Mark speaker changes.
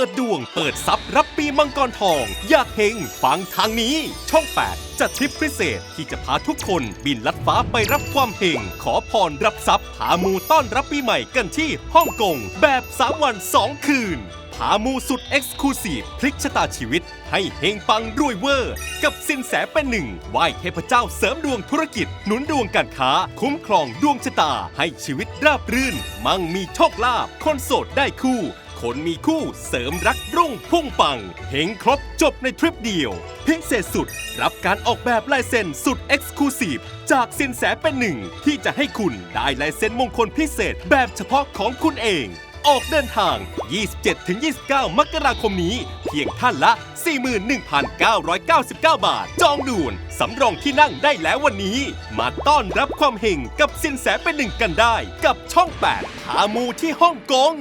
Speaker 1: ปิดดวง เปิดทรัพย์รับปีมังกรทอง อยากเฮงฟังทางนี้ ช่อง 8 จัดทริปพิเศษที่จะพาทุกคนบินลัดฟ้าไปรับความเฮงขอพรรับทรัพย์หามูต้อนรับปีใหม่กันที่ฮ่องกง แบบ 3 วัน 2 คืนผามูสุดเอ็กซ์คลูซีฟพลิกชะตาชีวิต ให้เฮงปังรวยเวอร์ กับสินแสเป็นหนึ่งไหว้เทพเจ้าเสริมดวงธุรกิจ หนุนดวงการค้า คุ้มครองดวงชะตา ให้ชีวิตราบรื่น มั่งมีโชคลาภคนโสดได้คู่ คนมีคู่เสริมรักรุ่งพุ่งปังเฮงครบจบในทริปเดียว พิเศษสุด รับการออกแบบลายเซ็นสุดเอ็กซ์คลูซีฟจากสินแสเป็นหนึ่ง ที่จะให้คุณได้ลายเซ็นมงคลพิเศษแบบเฉพาะของคุณเอง ออกเดินทาง 27-29 มกราคมนี้ เพียงท่านละ 41,999 บาท จองด่วนสำรองที่นั่งได้แล้ววันนี้ มาต้อนรับความเฮงกับสินแสเป็นหนึ่งกันได้ กับช่อง8หามูที่ฮ่องกง